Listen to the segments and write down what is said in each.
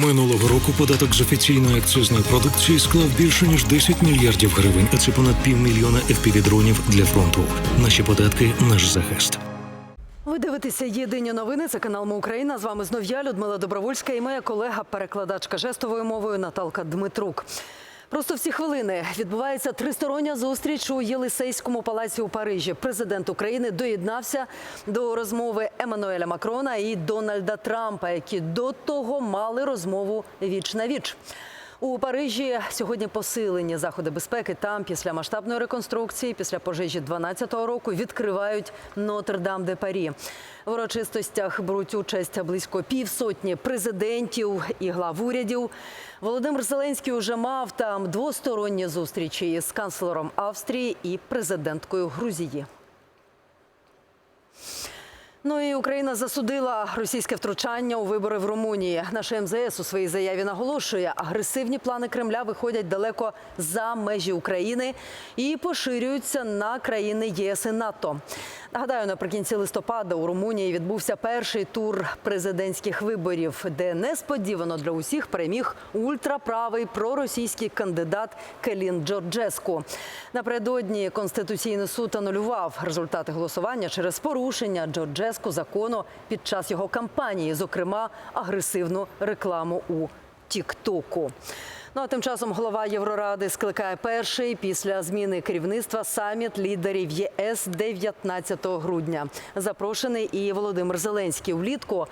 Минулого року податок з офіційної акцизної продукції склав більше ніж 10 мільярдів гривень, а це понад півмільйона FPV-дронів для фронту. Наші податки наш захист. Ви дивитеся єдині новини. Це канал Ми Україна. З вами знов я, Людмила Добровольська, і моя колега, перекладачка жестовою мовою Наталка Дмитрук. Просто всі хвилини відбувається тристороння зустріч у Єлисейському палаці у Парижі. Президент України доєднався до розмови Еммануеля Макрона і Дональда Трампа, які до того мали розмову віч на віч. У Парижі сьогодні посилені заходи безпеки. Там після масштабної реконструкції, після пожежі 12-го року, відкривають Нотр-Дам де Парі. В урочистостях беруть участь близько півсотні президентів і глав урядів. Володимир Зеленський уже мав там двосторонні зустрічі з канцлером Австрії і президенткою Грузії. Ну і Україна засудила російське втручання у вибори в Румунії. Наша МЗС у своїй заяві наголошує, агресивні плани Кремля виходять далеко за межі України і поширюються на країни єС і НАТО. Нагадаю, наприкінці листопада у Румунії відбувся перший тур президентських виборів, де несподівано для усіх переміг ультраправий проросійський кандидат Келін Джорджеску. Напередодні конституційний суд анулював результати голосування через порушення Джорджеску закону під час його кампанії, зокрема агресивну рекламу у Тіктоку. Ну а тим часом голова Євроради скликає перший після зміни керівництва саміт лідерів ЄС 19 грудня. Запрошений і Володимир Зеленський влітку.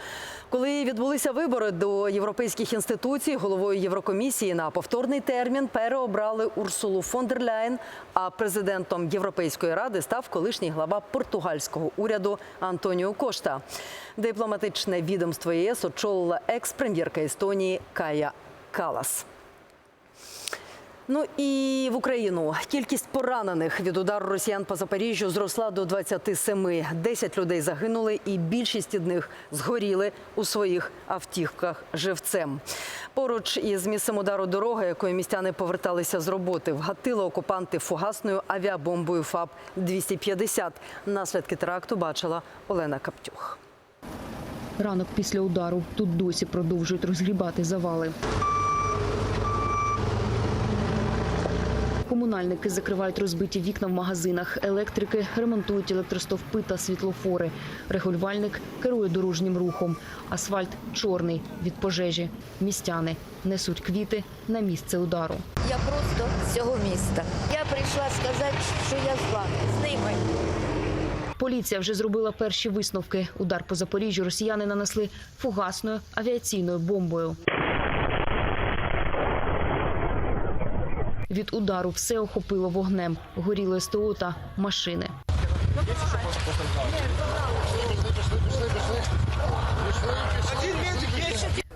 Коли відбулися вибори до європейських інституцій, головою Єврокомісії на повторний термін переобрали Урсулу фон дер Ляєн, а президентом Європейської ради став колишній глава португальського уряду Антоніо Кошта. Дипломатичне відомство ЄС очолила екс-прем'єрка Естонії Кая Калас. Ну і в Україну кількість поранених від удару росіян по Запоріжжю зросла до 27. 10 людей загинули, і більшість них згоріли у своїх автівках живцем. Поруч із місцем удару дорога, якою містяни поверталися з роботи, вгатили окупанти фугасною авіабомбою ФАБ 250 Наслідки теракту бачила Олена Каптюх. Ранок після удару тут досі продовжують розгрібати завали. Комунальники закривають розбиті вікна в магазинах. Електрики ремонтують електростовпи та світлофори. Регулювальник керує дорожнім рухом. Асфальт чорний від пожежі. Містяни несуть квіти на місце удару. Я просто з цього міста. Я прийшла сказати, що я з вами, з ними. Поліція вже зробила перші висновки. Удар по Запоріжжю росіяни нанесли фугасною авіаційною бомбою. Від удару все охопило вогнем. Горіло СТО та машини.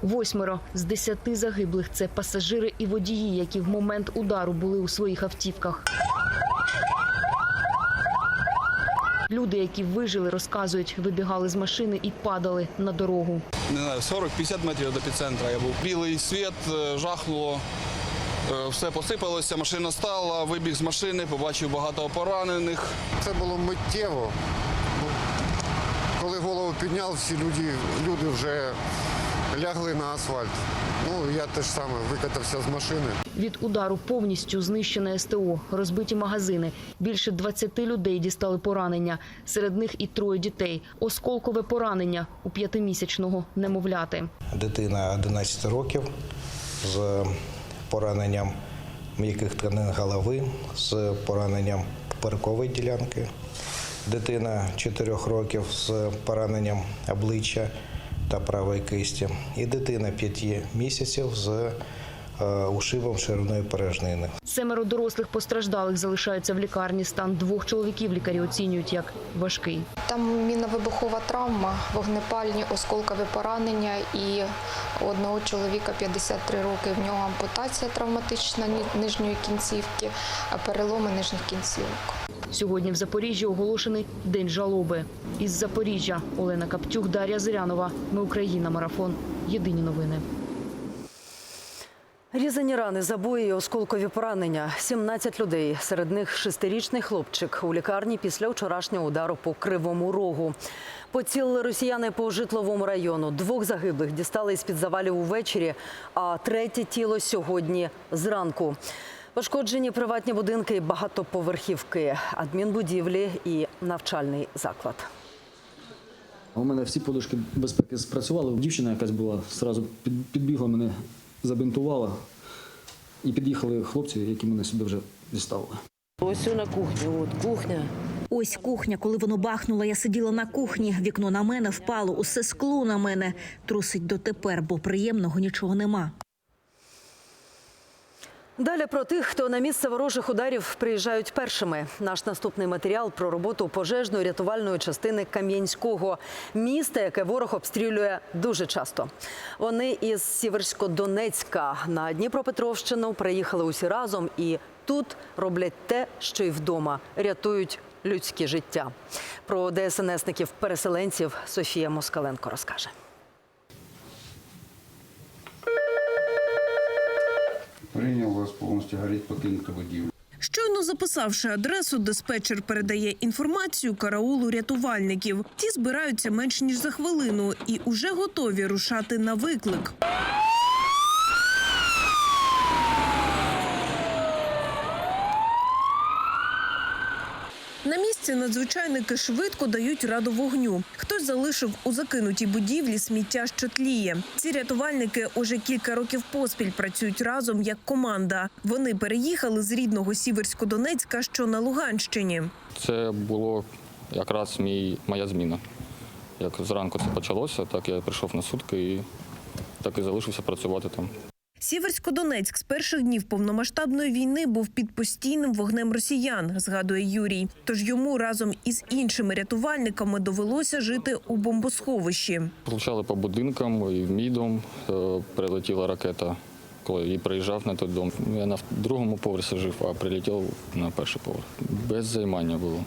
Восьмеро з десяти загиблих це пасажири і водії, які в момент удару були у своїх автівках. Люди, які вижили, розказують, вибігали з машини і падали на дорогу. не знаю, 40-50 метрів до епіцентра я був. Білий світ, е, жахнуло, все посипалося, машина стала, вибіг з машини, побачив багато поранених. Це було миттєво. Ну, Коли голову підняв, всі люди, люди вже лягли на асфальт. Ну, я теж саме викатався з машини. Від удару повністю знищене СТО, розбиті магазини. Більше 20 людей дістали поранення. Серед них і троє дітей. Осколкове поранення у п'ятимісячного немовляти. Дитина 11 років з пораненням м'яких тканин голови, з пораненням поперекової ділянки. Дитина 4 років з пораненням обличчя та правої кисті. І дитина 5 місяців з ушибом ширинної порожнини. Семеро дорослих постраждалих залишаються в лікарні. Стан двох чоловіків лікарі оцінюють як важкий. Там міновибухова травма, вогнепальні осколкові поранення і одного чоловіка 53 роки. В нього ампутація травматична нижньої кінцівки, а переломи нижніх кінцівок. Сьогодні в Запоріжжі оголошений день жалоби. Із Запоріжжя Олена Каптюк, Дар'я Зирянова. Ми Україна. Марафон. Єдині новини. Різані рани, забої, і осколкові поранення. 17 людей, серед них шестирічний хлопчик у лікарні після вчорашнього удару по кривому рогу. Поцілили росіяни по житловому району. Двох загиблих дістали із під завалів увечері, а третє тіло сьогодні зранку. Пошкоджені приватні будинки, і багатоповерхівки, адмінбудівлі і навчальний заклад. У мене всі подушки безпеки спрацювали. Дівчина якась була, під- підбігла мене, забинтувала. І під'їхали хлопці, які мене сюди вже діставили. Ось на кухні, от кухня. Ось кухня, коли воно бахнуло, я сиділа на кухні. Вікно на мене впало, усе скло на мене. Трусить дотепер, бо приємного нічого нема. Далі про тих, хто на місце ворожих ударів приїжджають першими. Наш наступний матеріал про роботу пожежної рятувальної частини Кам'янського міста, яке ворог обстрілює дуже часто. Вони із Сіверсько-Донецька на Дніпропетровщину приїхали усі разом і тут роблять те, що й вдома рятують людські життя. Про ДСНСників-переселенців Софія Москаленко розкаже. Прийняв вас повністю горіть покинути будівлю. Щойно записавши адресу, диспетчер передає інформацію караулу рятувальників. Ті збираються менш ніж за хвилину і уже готові рушати на виклик. Місці надзвичайники швидко дають раду вогню. Хтось залишив у закинутій будівлі сміття, що тліє. Ці рятувальники уже кілька років поспіль працюють разом як команда. Вони переїхали з рідного Сіверсько-Донецька, що на Луганщині. Це було якраз мій, моя зміна. Як зранку це почалося, так я прийшов на сутки і так і залишився працювати там. Сіверсько-Донецьк з перших днів повномасштабної війни був під постійним вогнем росіян, згадує Юрій. Тож йому разом із іншими рятувальниками довелося жити у бомбосховищі. Влучали по будинкам, і в мій дом е, прилетіла ракета. Коли я приїжджав на той дом, я на другому поверсі жив, а прилетів на перший поверх. Без займання було.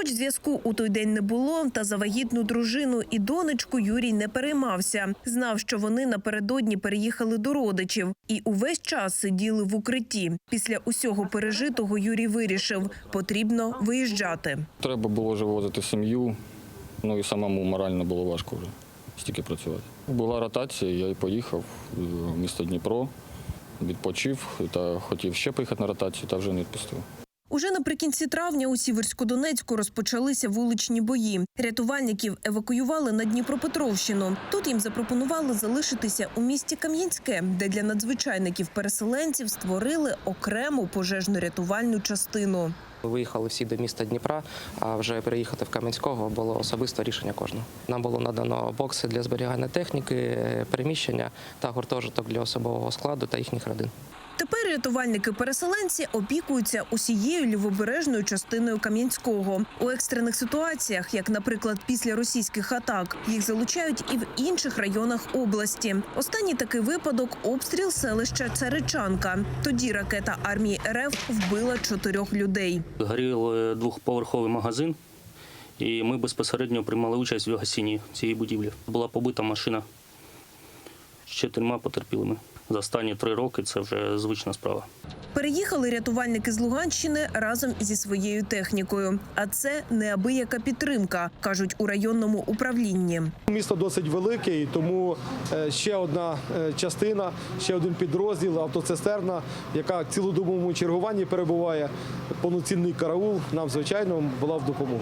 Хоч зв'язку у той день не було, та за вагітну дружину і донечку Юрій не переймався. Знав, що вони напередодні переїхали до родичів і увесь час сиділи в укритті. Після усього пережитого Юрій вирішив, потрібно виїжджати. Треба було вже возити сім'ю, ну і самому морально було важко вже стільки працювати. Була ротація, я і поїхав в місто Дніпро, відпочив та хотів ще поїхати на ротацію, та вже не відпустив. Уже наприкінці травня у Сіверсько-Донецьку розпочалися вуличні бої. Рятувальників евакуювали на Дніпропетровщину. Тут їм запропонували залишитися у місті Кам'янське, де для надзвичайників-переселенців створили окрему пожежно-рятувальну частину. Виїхали всі до міста Дніпра, а вже переїхати в Кам'янського було особисте рішення кожного. Нам було надано бокси для зберігання техніки, переміщення та гуртожиток для особового складу та їхніх родин. Тепер рятувальники-переселенці опікуються усією лівобережною частиною Кам'янського. У екстрених ситуаціях, як, наприклад, після російських атак, їх залучають і в інших районах області. Останній такий випадок обстріл селища Царичанка. Тоді ракета армії РФ вбила чотирьох людей. Горів е, двохповерховий магазин, і ми безпосередньо приймали участь в гасінні цієї будівлі. Була побита машина з чотирма потерпілими. За останні три роки це вже звична справа. Переїхали рятувальники з Луганщини разом зі своєю технікою. А це неабияка підтримка, кажуть у районному управлінні. Місто досить велике, і тому е, ще одна е, частина, ще один підрозділ, автоцистерна, яка в цілодобовому чергуванні перебуває. Повноцінний караул нам, звичайно, була в допомогу.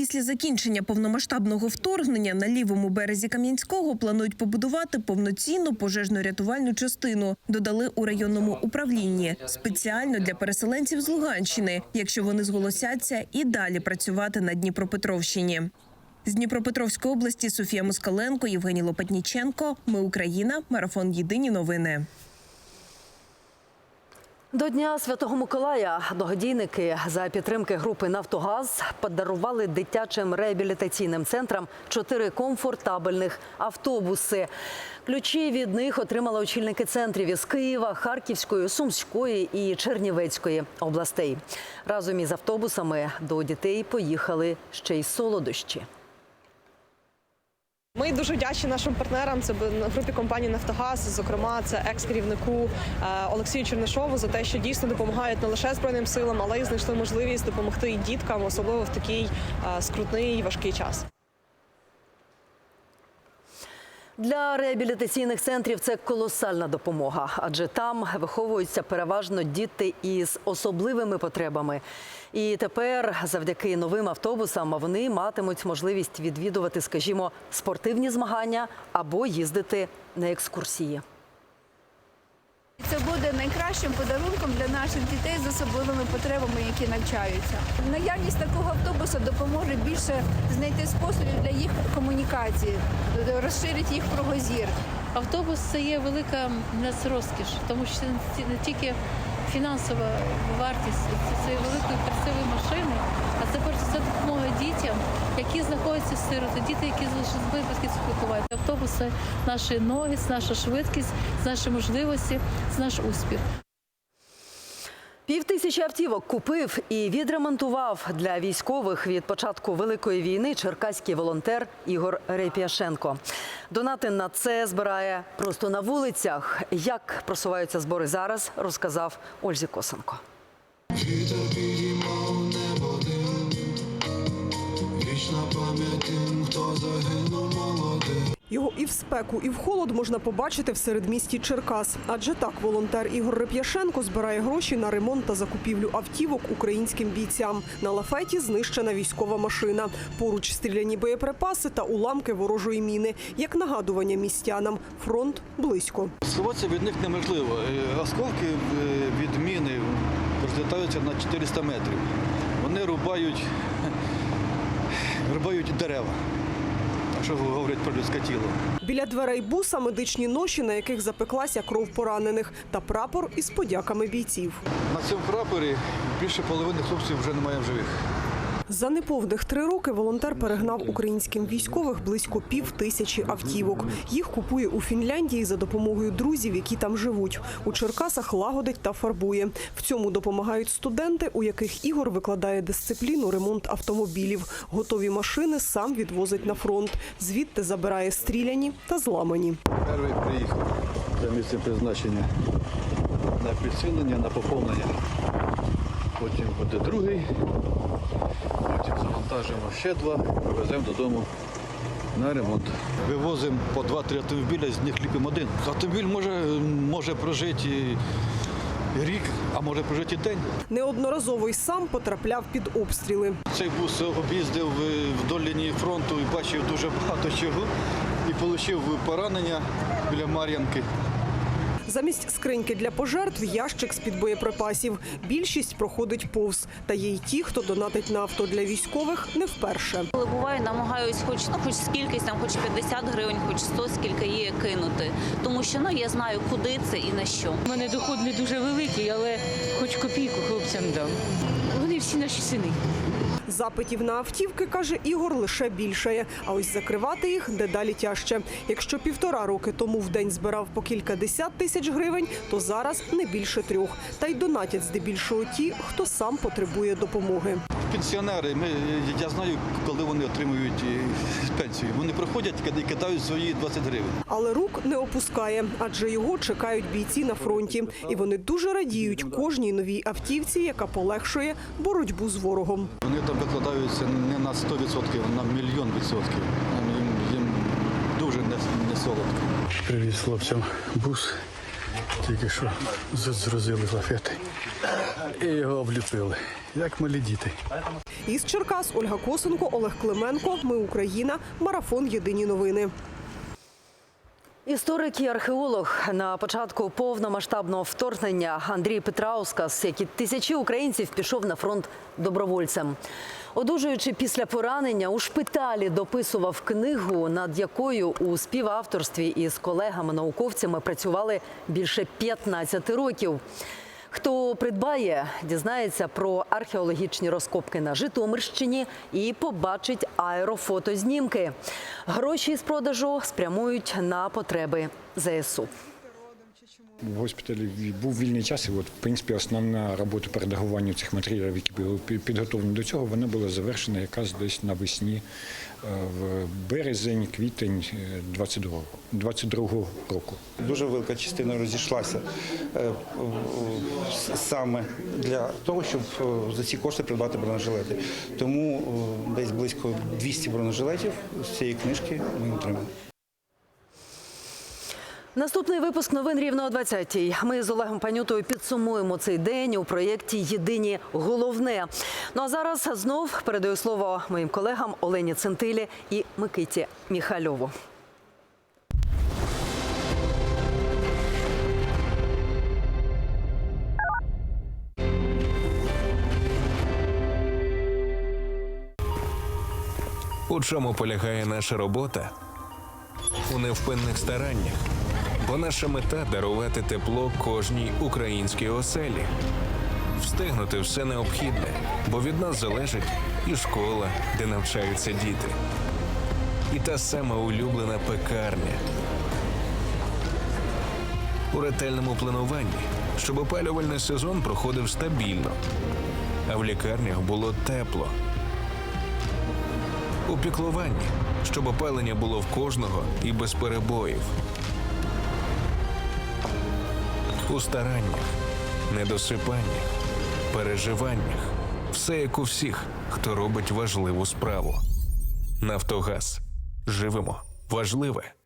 Після закінчення повномасштабного вторгнення на лівому березі Кам'янського планують побудувати повноцінну пожежно-рятувальну частину. Додали у районному управлінні спеціально для переселенців з Луганщини, якщо вони зголосяться і далі працювати на Дніпропетровщині. З Дніпропетровської області Софія Москаленко, Євгеній Лопатніченко. Ми Україна. Марафон Єдині новини. До Дня Святого Миколая благодійники за підтримки групи Нафтогаз подарували дитячим реабілітаційним центрам чотири комфортабельних автобуси. Ключі від них отримали очільники центрів із Києва, Харківської, Сумської і Чернівецької областей. Разом із автобусами до дітей поїхали ще й солодощі. Дуже вдячні нашим партнерам. Це групі компанії Нафтогаз, зокрема, це екс-керівнику е, Олексію Чернишову за те, що дійсно допомагають не лише збройним силам, але й знайшли можливість допомогти і діткам, особливо в такий е, скрутний і важкий час. Для реабілітаційних центрів це колосальна допомога, адже там виховуються переважно діти із особливими потребами. І тепер, завдяки новим автобусам, вони матимуть можливість відвідувати, скажімо, спортивні змагання або їздити на екскурсії. Це буде найкращим подарунком для наших дітей з особливими потребами, які навчаються. Наявність такого автобуса допоможе більше знайти способів для їх комунікації, розширить їх кругозір. Автобус це є велика в нас розкіш, тому що це не тільки фінансова вартість, це великої красивої машини, а це перш все допомога дітям, які знаходяться сироти, діти, які залишилися випадків спілкувати. Автобуси, наші ноги, наша швидкість, наші можливості, наш успіх. Пів тисячі автівок купив і відремонтував для військових від початку великої війни черкаський волонтер Ігор Реп'яшенко. Донати на це збирає просто на вулицях. Як просуваються збори зараз, розказав Ользі Косенко. Вічна пам'ять тим, хто загинув. Його і в спеку, і в холод можна побачити в середмісті Черкас. Адже так волонтер Ігор Реп'яшенко збирає гроші на ремонт та закупівлю автівок українським бійцям. На лафеті знищена військова машина. Поруч стріляні боєприпаси та уламки ворожої міни. Як нагадування містянам, фронт близько. Сховатися від них неможливо. Е, Осколки е, від міни розлітаються на 400 метрів. Вони рубають, рубають дерева. Що говорять про людське тіло. Біля дверей буса медичні ноші, на яких запеклася кров поранених, та прапор із подяками бійців. На цьому прапорі більше половини хлопців вже немає в живих. За неповних три роки волонтер перегнав українським військових близько пів тисячі автівок. Їх купує у Фінляндії за допомогою друзів, які там живуть. У Черкасах лагодить та фарбує. В цьому допомагають студенти, у яких Ігор викладає дисципліну ремонт автомобілів. Готові машини сам відвозить на фронт. Звідти забирає стріляні та зламані. Перший приїхав за місцем призначення на підсилення, на поповнення. Потім буде другий, потім завантажимо ще два, привеземо додому на ремонт. Вивозимо по два-три автомобіля, з них ліпимо один. Автомобіль може, може прожити рік, а може прожити день. Неодноразово й сам потрапляв під обстріли. Цей бус об'їздив вдоль лінії фронту і бачив дуже багато чого. І отримав поранення біля Мар'янки. Замість скриньки для пожертв ящик з-під боєприпасів. Більшість проходить повз. Та є й ті, хто донатить на авто для військових не вперше. Коли буває, намагаюсь хоч ну хоч скількись там, хоч 50 гривень, хоч 100, скільки є кинути. Тому що ну я знаю, куди це і на що. У мене доход не дуже великий, але хоч копійку хлопцям дам. Вони всі наші сини. Запитів на автівки, каже Ігор, лише більшає. А ось закривати їх дедалі тяжче. Якщо півтора роки тому в день збирав по кілька десят тисяч гривень, то зараз не більше трьох. Та й донатять здебільшого ті, хто сам потребує допомоги. Пенсіонери, ми, я знаю, коли вони отримують е, пенсію. Вони приходять і кидають свої 20 гривень. Але рук не опускає, адже його чекають бійці на фронті. І вони дуже радіють кожній новій автівці, яка полегшує боротьбу з ворогом. Вони там викладаються не на 100%, а на мільйон відсотків. Їм, їм дуже не, не солодко. Привіз хлопцям бус, тільки що зрозили лафети і його обліпили, як малі діти. Із Черкас Ольга Косенко, Олег Клименко. Ми Україна. Марафон. Єдині новини. Історик і археолог на початку повномасштабного вторгнення Андрій Петраускас, як і тисячі українців, пішов на фронт добровольцем. Одужуючи після поранення, у шпиталі дописував книгу, над якою у співавторстві із колегами-науковцями працювали більше 15 років. Хто придбає, дізнається про археологічні розкопки на Житомирщині і побачить аерофотознімки. Гроші з продажу спрямують на потреби ЗСУ. В госпіталі був вільний час, і от, в принципі, основна робота по редагуванню цих матеріалів, які були підготовлені до цього, вона була завершена якраз десь навесні, в березень, квітень 22 22 року. Дуже велика частина розійшлася е, е, саме для того, щоб е, за ці кошти придбати бронежилети. Тому е, десь близько 200 бронежилетів з цієї книжки ми отримали. Наступний випуск новин рівно о 20-й. Ми з Олегом Панютою підсумуємо цей день у проєкті Єдині головне. Ну а зараз знов передаю слово моїм колегам Олені Центилі і Микиті Міхальову. У чому полягає наша робота? У невпинних стараннях. Бо наша мета дарувати тепло кожній українській оселі. Встигнути все необхідне, бо від нас залежить і школа, де навчаються діти, і та сама улюблена пекарня. У ретельному плануванні, щоб опалювальний сезон проходив стабільно, а в лікарнях було тепло у піклуванні, щоб опалення було в кожного і без перебоїв. У стараннях, недосипаннях, переживаннях. Все як у всіх, хто робить важливу справу. Нафтогаз. Живемо. Важливе